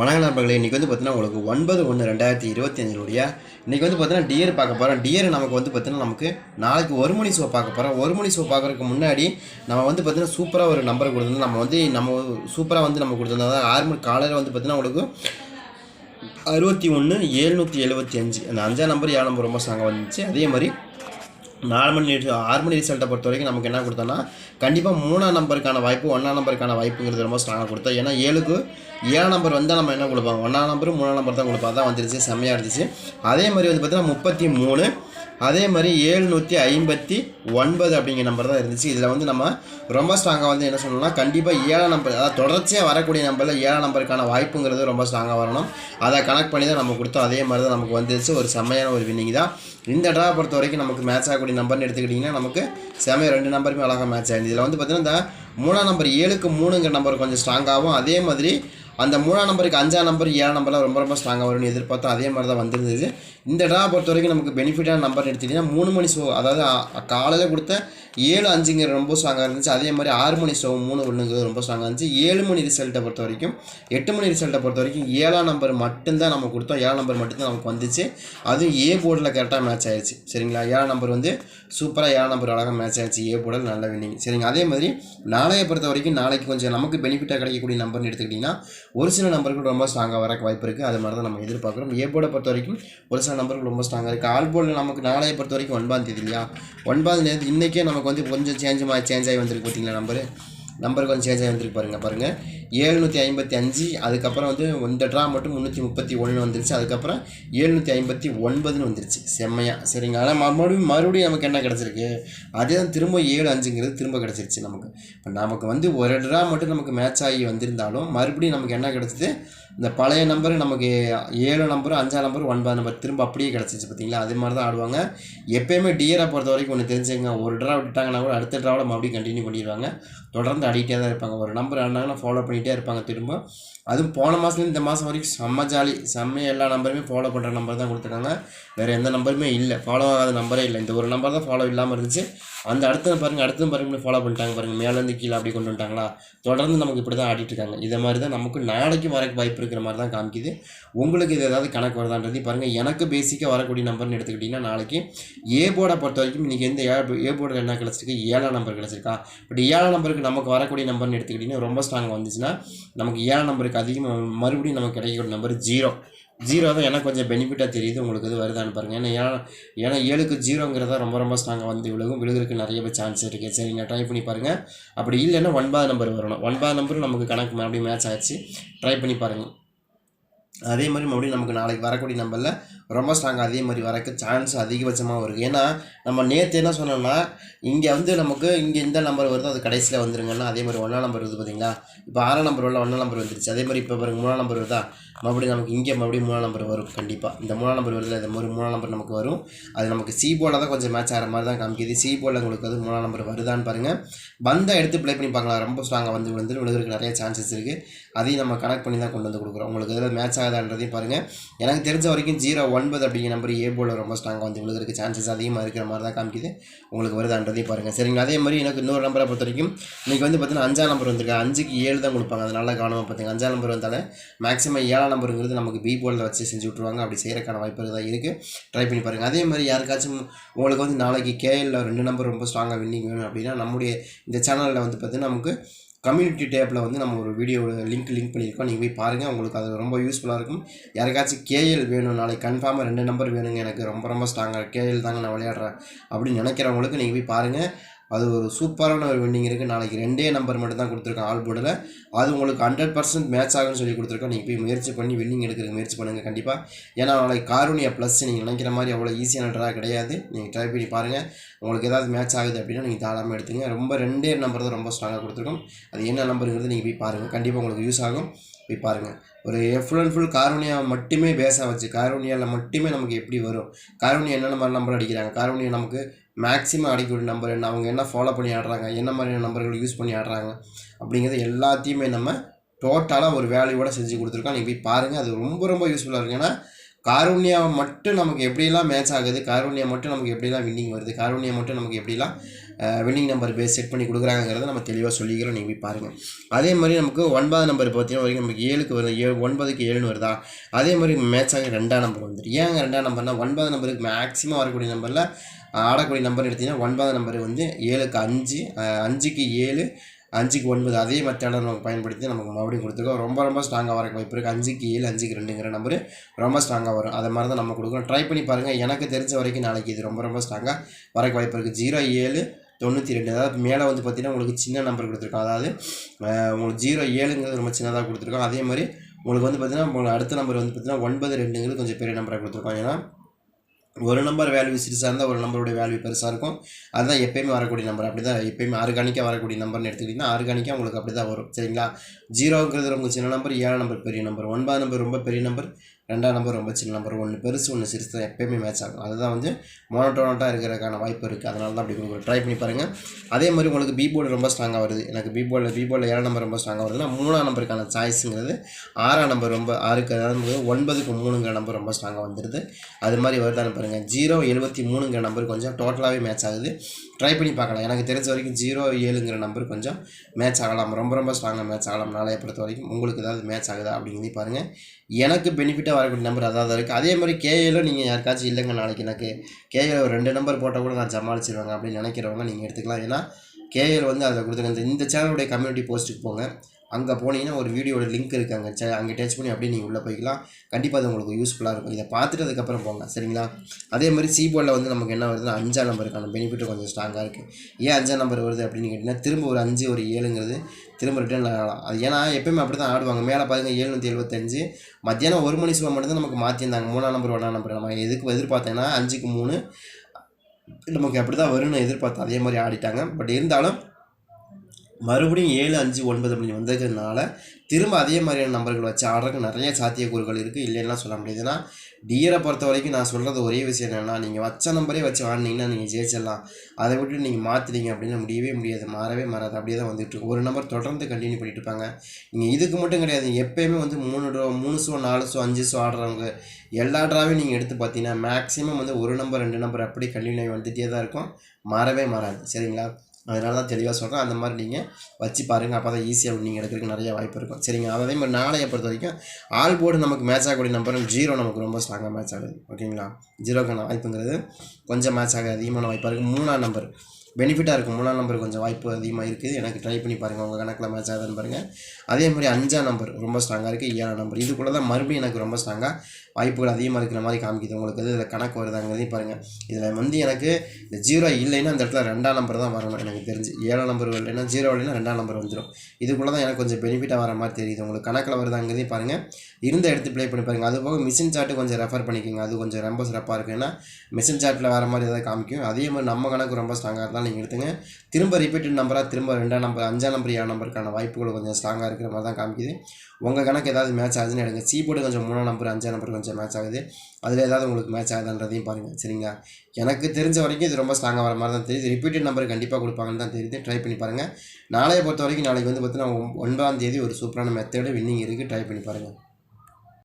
வணக்கம் நண்பர்களே இன்றைக்கி வந்து பார்த்தீங்கன்னா உங்களுக்கு ஒன்பது ஒன்று ரெண்டாயிரத்தி இருபத்தி அஞ்சினுடைய இன்றைக்கி வந்து பார்த்தீங்கன்னா டியர் பார்க்க போகிறோம் டியர் நமக்கு வந்து பார்த்தீங்கன்னா நமக்கு நாளைக்கு ஒரு மணி ஷோ பார்க்க போகிறோம் ஒரு மணி ஷோ பார்க்குறதுக்கு முன்னாடி நம்ம வந்து பார்த்தீங்கன்னா சூப்பராக ஒரு நம்பர் கொடுத்துருந்தோம். நம்ம வந்து நம்ம சூப்பராக வந்து நம்ம கொடுத்துருந்தோம். அதாவது ஆறு மணி காலையில் வந்து பார்த்தீங்கன்னா உங்களுக்கு அறுபத்தி ஒன்று ஏழ்நூற்றி எழுபத்தி அஞ்சு. அந்த அஞ்சாம் நம்பர் ஏழு நம்பர் ரொம்ப ஸ்ட்ராங்காக வந்துச்சு. அதே மாதிரி நாலு மணி ஆறு மணி ரிசல்ட்டை பொறுத்த வரைக்கும் நமக்கு என்ன கொடுத்தோன்னா கண்டிப்பாக மூணாம் நம்பருக்கான வாய்ப்பு ஒன்றாம் நம்பருக்கான வாய்ப்புங்கிறது ரொம்ப ஸ்ட்ராங்காக கொடுத்தோம். ஏன்னா ஏழுக்கு ஏழாம் நம்பர் வந்தால் நம்ம என்ன கொடுப்பாங்க? ஒன்றாம் நம்பர் மூணாம் நம்பர் தான் கொடுப்போம் அதான் வந்துருச்சு செம்மையாக இருந்துச்சு. அதே மாதிரி வந்து பார்த்தீங்கன்னா முப்பத்தி மூணு அதே மாதிரி ஏழ்நூற்றி ஐம்பத்தி ஒன்பது அப்படிங்கிற நம்பர் தான் இருந்துச்சு. இதில் வந்து நம்ம ரொம்ப ஸ்ட்ராங்காக வந்து என்ன சொல்லணும்னா கண்டிப்பாக ஏழாம் நம்பர் அதாவது தொடர்ச்சியாக வரக்கூடிய நம்பரில் ஏழாம் நம்பருக்கான வாய்ப்புங்கிறது ரொம்ப ஸ்ட்ராங்காக வரணும். அதை கனெக்ட் பண்ணி தான் நம்ம கொடுத்தோம். அதே மாதிரி தான் நமக்கு வந்துருச்சு. ஒரு செம்மையான ஒரு வின்னிங் தான். இந்த ட்ரா பொறுத்த வரைக்கும் நமக்கு மேட்ச் ஆகக்கூடிய நம்பர்னு எடுத்துக்கிட்டிங்கன்னா நமக்கு செம்மையாக ரெண்டு நம்பருமே அழகாக மேட்ச் ஆகிடுது இதில் வந்து பார்த்தீங்கன்னா இந்த மூணாம் நம்பர் ஏழுக்கு மூணுங்கிற நம்பர் கொஞ்சம் ஸ்ட்ராங்காகவும் அதே மாதிரி அந்த மூணாம் நம்பருக்கு அஞ்சாம் நம்பர் ஏழாம் நம்பர்லாம் ரொம்ப ரொம்ப ஸ்ட்ராங்காக வரும்னு எதிர்பார்த்தோம் அதே மாதிரி தான் வந்திருந்தது. இந்த ட்ரா பொறுத்த வரைக்கும் நமக்கு பெனிஃபிட்டான நம்பர் எடுத்துக்கிட்டிங்கன்னா மூணு மணி ஷோ அதாவது காலையில் கொடுத்த ஏழு அஞ்சுங்கிற ரொம்ப ஸ்ட்ராங்காக இருந்துச்சு. அதே மாதிரி ஆறு மணி ஷோ மூணு ஒன்றுங்கிறது ரொம்ப ஸ்ட்ராங்காக இருந்துச்சு. ஏழு மணி ரிசல்ட்டை பொறுத்த வரைக்கும் எட்டு மணி ரிசல்ட்டை பொறுத்த வரைக்கும் ஏழாம் நம்பர் மட்டும்தான் நம்ம கொடுத்தோம். ஏழாம் நம்பர் மட்டும்தான் நமக்கு வந்துச்சு. அதுவும் ஏ போர்டில் கரெக்டாக மேட்ச் ஆயிடுச்சு சரிங்களா? ஏழாம் நம்பர் வந்து சூப்பராக ஏழாம் நம்பர் அழகாக மேட்ச் ஆயிடுச்சு ஏ போர்டில் நல்ல வின்னிங் சரிங்க? அதே மாதிரி நாளையை பொறுத்த வரைக்கும் நாளைக்கு கொஞ்சம் நமக்கு பெனிஃபிட்டாக கிடைக்கக்கூடிய நம்பர்னு எடுத்துக்கிட்டிங்கன்னா ஒரு சில நம்பர்கள் ரொம்ப ஸ்ட்ராங்காக வரக்கு வாய்ப்பு இருக்குது அது மாதிரி தான் நம்ம எதிர்பார்க்குறோம். ஏ போர்டை பொறுத்த வரைக்கும் ஒரு சில நம்பர்கள் ரொம்ப ஸ்ட்ராங்காக இருக்குது ஆல் போர்டில் நமக்கு நாளையை பொறுத்த வரைக்கும் ஒன்பதாம் தேதி இல்லையா? ஒன்பதாம் தேதி இன்றைக்கே நமக்கு வந்து கொஞ்சம் சேஞ்ச் சேஞ்ச் ஆகி வந்திருக்கு பார்த்தீங்களா நம்பரு நம்பர் கொஞ்சம் சேஞ்ச் ஆகி வந்திருக்கு பாருங்கள் பாருங்கள் ஏழ்நூற்றி ஐம்பத்தி அஞ்சு அதுக்கப்புறம் வந்து இந்த ட்ரா மட்டும் முந்நூற்றி முப்பத்தி ஒன்று வந்துருச்சு. அதுக்கப்புறம் ஏழ்நூற்றி ஐம்பத்தி ஒன்பதுன்னு வந்துருச்சு. செம்மையாக சரிங்க ஆனால் மறுபடியும் மறுபடியும் நமக்கு என்ன கிடச்சிருக்கு? அதே தான் திரும்ப ஏழு அஞ்சுங்கிறது திரும்ப கிடச்சிருச்சு நமக்கு. இப்போ நமக்கு வந்து ஒரு ட்ரா மட்டும் நமக்கு மேட்ச் ஆகி வந்திருந்தாலும் மறுபடியும் நமக்கு என்ன கிடச்சிது? இந்த பழைய நம்பர் நமக்கு ஏழு நம்பரும் அஞ்சாம் நம்பர் ஒன்பது நம்பர் திரும்ப அப்படியே கிடச்சிச்சு பார்த்தீங்களா அது மாதிரி தான் ஆடுவாங்க. எப்போயுமே டியரை பொறுத்த வரைக்கும் ஒன்று தெரிஞ்சுங்க ஒரு ட்ரா விட்டுட்டாங்கன்னா கூட அடுத்த ட்ராவில் மறுபடியும் கண்டினியூ பண்ணிடுவாங்க. தொடர்ந்து அடிக்கிட்டே தான் இருப்பாங்க. ஒரு நம்பர் ஆடினாங்கன்னா ஃபாலோ பண்ணி பண்ணிகிட்டே இருப்பாங்க திரும்ப. அதுவும் போன மாதத்துலேருந்து இந்த மாதம் வரைக்கும் செம்ம ஜாலி செம்ம எல்லா நம்பருமே ஃபாலோ பண்ணுற நம்பர் தான் கொடுத்துருக்காங்க வேறு எந்த நம்பருமே இல்லை. ஃபாலோ ஆகாத நம்பரே இல்லை. இந்த ஒரு நம்பர் தான் ஃபாலோ இல்லாமல் இருந்துச்சு. அந்த அடுத்த பாருங்கள் அடுத்தது பாருங்க ஃபாலோ பண்ணிட்டாங்க பாருங்கள் மேலேருந்து கீழே அப்படி கொண்டு வந்துட்டாங்களா? தொடர்ந்து நமக்கு இப்படி தான் ஆடிட்டு இருக்காங்க. இதை மாதிரி தான் நமக்கு நாளைக்கு வரக்கு வாய்ப்பு இருக்கிற மாதிரி தான் காமிக்குது. உங்களுக்கு இது ஏதாவது கணக்கு வருதான்றது பாருங்கள் எனக்கு பேசிக்காக வரக்கூடிய நம்பர்னு எடுத்துக்கிட்டிங்கன்னா நாளைக்கு ஏ போர்டை பொறுத்த வரைக்கும் இன்றைக்கி எந்த ஏ ஏ போர்டில் என்ன கிடச்சிருக்கு? ஏழாம் நம்பர் கிடச்சிருக்கா? பட் ஏழாம் நம்பருக்கு நமக்கு வரக்கூடிய நம்பர்னு எடுத்துக்கிட்டிங்கன்னா ரொம்ப ஸ்ட்ராங் வந்துச்சுன்னா நமக்கு ஏழாம் நம்பருக்கு அதிகமாக மறுபடியும் நமக்கு கிடைக்கக்கூடிய நம்பர் ஜீரோ ஜீரோ தான் எனக்கு கொஞ்சம் பெனிஃபிட்டாக தெரியுது. உங்களுக்கு இது வருதான்னு பாருங்கள் ஏன்னா ஏன்னா ஏழுக்கு ஜீரோங்கிறதா ரொம்ப ரொம்ப ஸ்ட்ராங்காக வந்து விழுகும். விழுகிறதுக்கு நிறைய சான்ஸ் இருக்குது சரிங்க ட்ரை பண்ணி பாருங்கள் அப்படி இல்லைன்னா ஒன்பது நம்பர் வரணும். ஒன்பது நம்பரும் நமக்கு கணக்கு மறுபடியும் மேட்ச் ஆச்சு. ட்ரை பண்ணி பாருங்கள் அதே மாதிரி மறுபடியும் நமக்கு நாளைக்கு வரக்கூடிய நம்பரில் ரொம்ப ஸ்ட்ராங்காக அதே மாதிரி வரக்கு சான்ஸ் அதிகபட்சமாக இருக்குது ஏன்னா நம்ம நேற்று என்ன சொன்னோம்னா இங்கே வந்து நமக்கு இங்கே இந்த நம்பர் வருதோ அது கடைசியில் வந்துருங்கன்னா அதே மாதிரி ஒன்றாம் நம்பர் வருது பார்த்தீங்களா இப்போ ஆறாம் நம்பர் உள்ள ஒன்றாம் நம்பர் வந்துருச்சு. அதே மாதிரி இப்போ பாருங்க மூணாம் நம்பர் வருதா? மறுபடியும் நமக்கு இங்கே மறுபடியும் மூணாம் நம்பர் வரும் கண்டிப்பாக இந்த மூணாம் நம்பர் வருதில் இந்த மாதிரி மூணாம் நம்பர் நமக்கு வரும். அது நமக்கு சி போர்டில் தான் கொஞ்சம் மேட்ச் ஆகிற மாதிரி தான் காமிக்குது. சி போர்டில் உங்களுக்கு அது மூணாம் நம்பர் வருதான்னு பாருங்கள் வந்தால் எடுத்து ப்ளே பண்ணி பார்க்கலாம். ரொம்ப ஸ்ட்ராங்காக வந்து விழுந்து விழுதுக்கு நிறைய சான்சஸ் இருக்குது அதையும் நம்ம கனெக்ட் பண்ணி தான் கொண்டு வந்து கொடுக்குறோம். உங்களுக்கு இதில் மேட்ச் ஆகுதான்றதையும் பாருங்கள் எனக்கு தெரிஞ்ச வரைக்கும் ஜீரோ ஒன்பது அப்படிங்கிற நம்பர் ஏ போர்டில் ரொம்ப ஸ்ட்ராங்காக வந்து விழுகிறதுக்கு சான்சஸ் அதிகமாக இருக்கிற மாதிரி தான் காமிக்குது. உங்களுக்கு வருதான்றதையும் பாருங்கள் சரிங்க அதே மாதிரி எனக்கு இன்னொரு நம்பரை பொறுத்த வரைக்கும் இன்றைக்கி வந்து பார்த்தீங்கன்னா அஞ்சாம் நம்பர் வந்திருக்கு. அஞ்சுக்கு ஏழு தான் கொடுப்பாங்க. அது நல்லா கவனமாக பார்த்துங்க அஞ்சாம் நம்பர் வந்தாலே மேக்ஸிமம் ஏழாம் நம்பருங்கிறது நமக்கு பி போர்டில் வச்சு செஞ்சு விட்ருவாங்க அப்படி செய்கிறக்கான வாய்ப்பு தான் இருக்குது ட்ரை பண்ணி பாருங்கள் அதே மாதிரி யாருக்காச்சும் உங்களுக்கு வந்து நாளைக்கு கேஎல்ல ரெண்டு நம்பர் ரொம்ப ஸ்ட்ராங்காக வின்னிங் வேணும் அப்படின்னா நம்முடைய இந்த சேனலில் வந்து பார்த்திங்கன்னா நமக்கு கம்யூனிட்டி டேப்பில் வந்து நம்ம ஒரு வீடியோ லிங்க் லிங்க் பண்ணியிருக்கோம். நீங்கள் போய் பாருங்கள் உங்களுக்கு அது ரொம்ப யூஸ்ஃபுல்லாக இருக்கும். யாருக்காச்சும் கேஎல் வேணும் நாளைக்கு கன்ஃபார்மாக ரெண்டு நம்பர் வேணுங்க. எனக்கு ரொம்ப ரொம்ப ஸ்ட்ராங்காக கேஎல் தாங்க நான் விளையாடுறேன். அப்படின்னு நினைக்கிறவங்களுக்கு நீங்கள் போய் பாருங்கள் அது ஒரு சூப்பரான ஒரு வின்னிங் இருக்குது நாளைக்கு ரெண்டே நம்பர் மட்டும் தான் கொடுத்துருக்கோம் ஆல் போர்டில். அது உங்களுக்கு ஹண்ட்ரட் பர்சன்ட் மேட்ச் ஆகும்னு சொல்லி கொடுத்துருக்கோம் நீங்கள் போய் முயற்சி பண்ணி வின்னிங் எடுக்கிறதுக்கு முயற்சி பண்ணுங்கள் கண்டிப்பாக ஏன்னா நாளைக்கு காரூனியா ப்ளஸ் நீங்கள் நினைக்கிற மாதிரி அவ்வளோ ஈஸியான ட்ரா கிடையாது. நீங்கள் ட்ரை பண்ணி பாருங்கள் உங்களுக்கு ஏதாவது மேட்ச் ஆகுது அப்படின்னா நீங்கள் தாராளமாக எடுத்துங்க. ரொம்ப ரெண்டே நம்பர் தான் ரொம்ப ஸ்ட்ராங்காக கொடுத்துருக்கோம். அது என்ன நம்பருங்கிறது நீங்கள் போய் பாருங்கள் கண்டிப்பாக உங்களுக்கு யூஸ் ஆகும். போய் பாருங்கள் ஒரு ஃபுல் அண்ட் ஃபுல் காரோனியா மட்டுமே பேச வச்சு காரோனியாவில் மட்டுமே நமக்கு எப்படி வரும்? காரோனியா என்னென்ன மாதிரி நம்பர் அடிக்கிறாங்க? காரோனியா நமக்கு மேக்ஸிமம் அடிக்கக்கூடிய நம்பர் என்ன அவங்க என்ன ஃபாலோ பண்ணி ஆடுறாங்க என்ன மாதிரியான நம்பர்கள் யூஸ் பண்ணி ஆடுறாங்க அப்படிங்கிறது எல்லாத்தையுமே நம்ம டோட்டலாக ஒரு வேல்யூவோட செஞ்சு கொடுத்துருக்கோம். நீங்கள் போய் பாருங்கள் அது ரொம்ப ரொம்ப யூஸ்ஃபுல்லாக இருக்குது ஏன்னா காரூண்யா மட்டும் நமக்கு எப்படிலாம் மேட்ச் ஆகுது காரூண்யா மட்டும் நமக்கு எப்படிலாம் வின்னிங் வருது காரூண்யா மட்டும் நமக்கு எப்படிலாம் வின்னிங் நம்பர் பேஸ் செட் பண்ணி கொடுக்குறாங்கிறத நம்ம தெளிவாக சொல்லிக்கிறோம். நீங்கள் போய் பாருங்கள் அதே மாதிரி நமக்கு ஒன்பதாம் நம்பர் பார்த்தீங்கன்னா வரைக்கும் நமக்கு ஏழுக்கு வருது ஏழு ஒன்பதுக்கு ஏழுன்னு வருதா? அதே மாதிரி மேட்ச் ஆக ரெண்டாம் நம்பர் வந்துடும் ஏன் ரெண்டாம் நம்பர்னால் ஒன்பதாம் நம்பருக்கு மேக்ஸிமம் வரக்கூடிய நம்பரில் ஆடக்கூடிய நம்பர் எடுத்திங்கன்னா ஒன்பதாம் நம்பர் வந்து ஏழுக்கு அஞ்சு அஞ்சுக்கு ஏழு அஞ்சுக்கு ஒன்பது. அதே மெத்தேடை நம்ம பயன்படுத்தி நமக்கு மறுபடியும் கொடுத்துருக்கோம். ரொம்ப ரொம்ப ஸ்ட்ராங்காக வரக்கு வாய்ப்பு இருக்குது அஞ்சுக்கு ஏழு அஞ்சுக்கு ரெண்டுங்கிற நம்பர் ரொம்ப ஸ்ட்ராங்காக வரும். அதை மாதிரி தான் நம்ம கொடுக்குறோம் ட்ரை பண்ணி பாருங்கள் எனக்கு தெரிஞ்ச வரைக்கும் நாளைக்கு இது ரொம்ப ரொம்ப ஸ்ட்ராங்காக வரக்கு வாய்ப்பு இருக்குது ஜீரோ ஏழு தொண்ணூற்றி ரெண்டு. அதாவது மேலே வந்து பார்த்திங்கன்னா உங்களுக்கு சின்ன நம்பர் கொடுத்துருக்கோம். அதாவது உங்களுக்கு ஜீரோ ஏழுங்கிறது ரொம்ப சின்னதாக கொடுத்துருக்கோம். அதே மாதிரி உங்களுக்கு வந்து பார்த்திங்கன்னா உங்களுக்கு அடுத்த நம்பர் வந்து பார்த்திங்கன்னா ஒன்பது ரெண்டுங்கிறது கொஞ்சம் பெரிய நம்பராக கொடுத்துருக்கோம். ஏன்னா ஒரு நம்பர் வேல்யூ சிறுசாக இருந்தால் ஒரு நம்பருடைய வேல்யூ பெருசாக இருக்கும். அதுதான் எப்பயுமே வரக்கூடிய நம்பர் அப்படி தான் எப்பயுமே ஆர்கானிக்காக வரக்கூடிய நம்பர்னு எடுத்துக்கிட்டிங்கன்னா ஆர்கானிக்காக உங்களுக்கு அப்படி தான் வரும். சரிங்களா? ஜீரோங்கிறது ரொம்ப சின்ன நம்பர் ஏழு நம்பர் பெரிய நம்பர் ஒன்பதாம் நம்பர் ரொம்ப பெரிய நம்பர் ரெண்டாம் நம்பர் ரொம்ப சின்ன நம்பர் ஒன்று பெருசு ஒன்று சிறுசு தான் எப்பயுமே மேட்ச் ஆகும். அதுதான் வந்து மோனோட்டோனட்டாக இருக்கிறதுக்கான வாய்ப்பு இருக்குது அதனால தான் அப்படி கொடுக்குறோம் ட்ரை பண்ணி பாருங்கள் அதே மாதிரி உங்களுக்கு பி போர்டு ரொம்ப ஸ்ட்ராங்காக வருது. எனக்கு பி போர்டில் பி போர்டில் ஏழாம் நம்பர் ரொம்ப ஸ்ட்ராங்காக வருதுன்னா மூணாம் நம்பருக்கான சாய்ஸுங்கிறது ஆறாம் நம்பர் ரொம்ப ஆறுக்கு அதாவது ஒன்பதுக்கு மூணுங்கிற நம்பர் ரொம்ப ஸ்ட்ராங்காக வந்துடுது அது மாதிரி வருதான்னு பாருங்கள் ஜீரோ எழுபத்தி மூணுங்கிற நம்பர் கொஞ்சம் டோட்டலாகவே மேட்ச் ஆகுது. ட்ரை பண்ணி பார்க்கலாம். எனக்கு தெரிஞ்ச வரைக்கும் ஜீரோ ஏழுங்கிற நம்பர் கொஞ்சம் மேட்ச் ஆகலாம். ரொம்ப ரொம்ப ஸ்ட்ராங்காக மேட்ச் ஆகலாம். நாளைய பொறுத்த வரைக்கும் உங்களுக்கு ஏதாவது மேட்ச் ஆகுதா அப்படிங்கிறதையும் பாருங்கள் எனக்கு பெனிஃபிட்டாக வரக்கூடிய நம்பர் அதாவது இருக்குது அதே மாதிரி கேஏலும் நீங்கள் யாருக்காச்சும் இல்லைங்க நாளைக்கு எனக்கு. கேஏல ஒரு ரெண்டு நம்பர் போட்டால் கூட நான் சமாளிச்சிருவாங்க அப்படின்னு நினைக்கிறவங்க நீங்கள் எடுத்துக்கலாம். ஏன்னா கேஎல் வந்து அதில் கொடுத்துருங்க இந்த சேனலுடைய கம்யூனிட்டி போஸ்ட்டுக்கு போங்க. அங்கே போனீங்கன்னா ஒரு வீடியோட லிங்க் இருக்குது அங்கே சே அங்கே டச் பண்ணி அப்படியே நீங்கள் உள்ளே போய்க்கலாம். கண்டிப்பாக அது உங்களுக்கு யூஸ்ஃபுல்லாக இருக்கும். இதை பார்த்துட்டு அதுக்கப்புறம் போங்க சரிங்களா? அதே மாதிரி சிபோர்டில் வந்து நமக்கு என்ன வருதுன்னா அஞ்சாம் நம்பருக்கான பெனிஃபிட் கொஞ்சம் ஸ்ட்ராங்காக இருக்குது ஏன் அஞ்சாம் நம்பர் வருது அப்படின்னு கேட்டிங்கன்னா திரும்ப ஒரு அஞ்சு ஒரு ஏழுங்கிறது திரும்ப ரிட்டர்ன் ஆகலாம். அது ஏன்னா எப்பயுமே அப்படி தான் ஆடுவாங்க. மேலே பாருங்க ஏழுநூற்றி எழுபத்தஞ்சு மத்தியானம் ஒரு மணி சுவா மட்டும்தான் நமக்கு மாற்றியிருந்தாங்க மூணாம் நம்பர் ஒன்றாம் நம்பர் நம்ம எதுக்கு எதிர்பார்த்தேன்னா அஞ்சுக்கு மூணு நமக்கு அப்படி தான் வரும்னு எதிர்பார்த்தோம் அதே மாதிரி ஆடிட்டாங்க. பட் இருந்தாலும் மறுபடியும் ஏழு அஞ்சு ஒன்பது மணி வந்ததுனால திரும்ப அதே மாதிரியான நம்பர்கள் வச்சு ஆடுறதுக்கு நிறைய சாத்தியக்கூறுகள் இருக்குது இல்லைன்னா சொல்ல முடியாது. ஏன்னா டியரை பொறுத்த வரைக்கும் நான் சொல்கிறது ஒரே விஷயம் என்னென்னா நீங்கள் வச்ச நம்பரே வச்சு ஆடினீங்கன்னா நீங்கள் ஜெயிச்சிடலாம். அதை விட்டு நீங்கள் மாற்றுறீங்க அப்படின்னா முடியவே முடியாது. மாறவே மாறாது. அப்படியே தான் வந்துட்டு ஒரு நம்பர் தொடர்ந்து கண்டினியூ பண்ணிட்டு இருப்பாங்க. நீங்கள் இதுக்கு மட்டும் கிடையாது. எப்பயுமே வந்து மூணு ட்ரோ மூணு ஷோ நாலு ஷோ அஞ்சு ஷோ ஆடுறவங்க எல்லா ட்ராவையும் நீங்கள் எடுத்து பார்த்தீங்கன்னா மேக்ஸிமம் வந்து ஒரு நம்பர் ரெண்டு நம்பர் அப்படி கண்டினியூ வந்துகிட்டே தான் இருக்கும். மாறவே மாறாது. சரிங்களா? அதனால தான் தெளிவாக சொல்கிறேன் அந்த மாதிரி நீங்கள் வச்சு பாருங்கள் அப்போ தான் ஈஸியாக நீங்கள் எடுக்கிறதுக்கு நிறைய வாய்ப்பு இருக்கும். சரிங்க. அதே மாதிரி நாளையை பொறுத்த வரைக்கும் ஆல் போர்டு நமக்கு மேட்ச் ஆகக்கூடிய நம்பரும் ஜீரோ நமக்கு ரொம்ப ஸ்ட்ராங்காக மேட்ச் ஆகுது. ஓகேங்களா? ஜீரோக்கான வாய்ப்புங்கிறது கொஞ்சம் மேட்ச் ஆக அதிகமான வாய்ப்பாக இருக்குது மூணாம் நம்பர் பெனிஃபிட்டாக இருக்கும். மூணாம் நம்பர் கொஞ்சம் வாய்ப்பு அதிகமாக இருக்குது எனக்கு ட்ரை பண்ணி பாருங்கள் உங்கள் கணக்கில் மேட்ச் ஆகுதுன்னு பாருங்கள் அதே மாதிரி அஞ்சாம் நம்பர் ரொம்ப ஸ்ட்ராங்காக இருக்குது ஏழாம் நம்பர் இதுக்குள்ளே தான் மறுபடியும் எனக்கு ரொம்ப ஸ்ட்ராங்காக வாய்ப்புகள் அதிகமாக இருக்கிற மாதிரி காமிக்குது. உங்களுக்கு இதில் கணக்கு வருதாங்கிறதையும் பாருங்கள் இதில் வந்து எனக்கு இந்த ஜீரோ இல்லைன்னா அந்த இடத்துல ரெண்டாம் நம்பர் தான் வரணும். எனக்கு தெரிஞ்சு. ஏழாம் நம்பர் இல்லைன்னா ஜீரோ இல்லைன்னா ரெண்டாம் நம்பர் வந்துடும் இதுக்குள்ளே தான் எனக்கு கொஞ்சம் பெனிஃபிட்டாக வர மாதிரி தெரியுது. உங்களுக்கு கணக்கில் வருதாங்கிறதையும் பாருங்கள் இருந்த எடுத்து ப்ளே பண்ணி பாருங்கள் அது போக மிஷின் சார்ட்டு கொஞ்சம் ரெஃபர் பண்ணிக்கோங்க. அது கொஞ்சம் ரொம்ப சிறப்பாக இருக்குன்னா ஏன்னா மிஷின் சார்ட்டில் வர மாதிரி எதாவது காமிக்கும். அதே மாதிரி நம்ம கணக்கு ரொம்ப ஸ்ட்ராங்காக இருந்தாலும் நீங்கள் எடுத்துங்க. திரும்ப ரிப்பீட்டட் நம்பராக திரும்ப ரெண்டாம் நம்பர் அஞ்சாம் நம்பர் ஏழாம் நம்பருக்கான வாய்ப்புகள் கொஞ்சம் ஸ்ட்ராங்காக இருக்கிற மாதிரி தான் காமிக்குது. உங்கள் கணக்கு ஏதாவது மேட்ச் ஆகுதுன்னு எடுங்க. சி போர்டு கொஞ்சம் மூணாம் நம்பர் அஞ்சாம் நம்பர் கொஞ்சம் மேட்ச் ஆகுது. அதில் ஏதாவது உங்களுக்கு மேட்ச் ஆகுதுன்றதையும் பாருங்கள் சரிங்களா? எனக்கு தெரிஞ்ச வரைக்கும் இது ரொம்ப ஸ்ட்ராங்காக வர மாதிரி தான் தெரியுது. ரிப்பீட்டட் நம்பர் கண்டிப்பாக கொடுப்பாங்கன்னு தான் தெரியுது. ட்ரை பண்ணி பாருங்கள் நாளைய பொறுத்த வரைக்கும் நாளைக்கு வந்து பார்த்தீங்கன்னா ஒன்பதாம் தேதி ஒரு சூப்பரான மெத்தடு வின்னிங் இருக்குது ட்ரை பண்ணி பாருங்கள்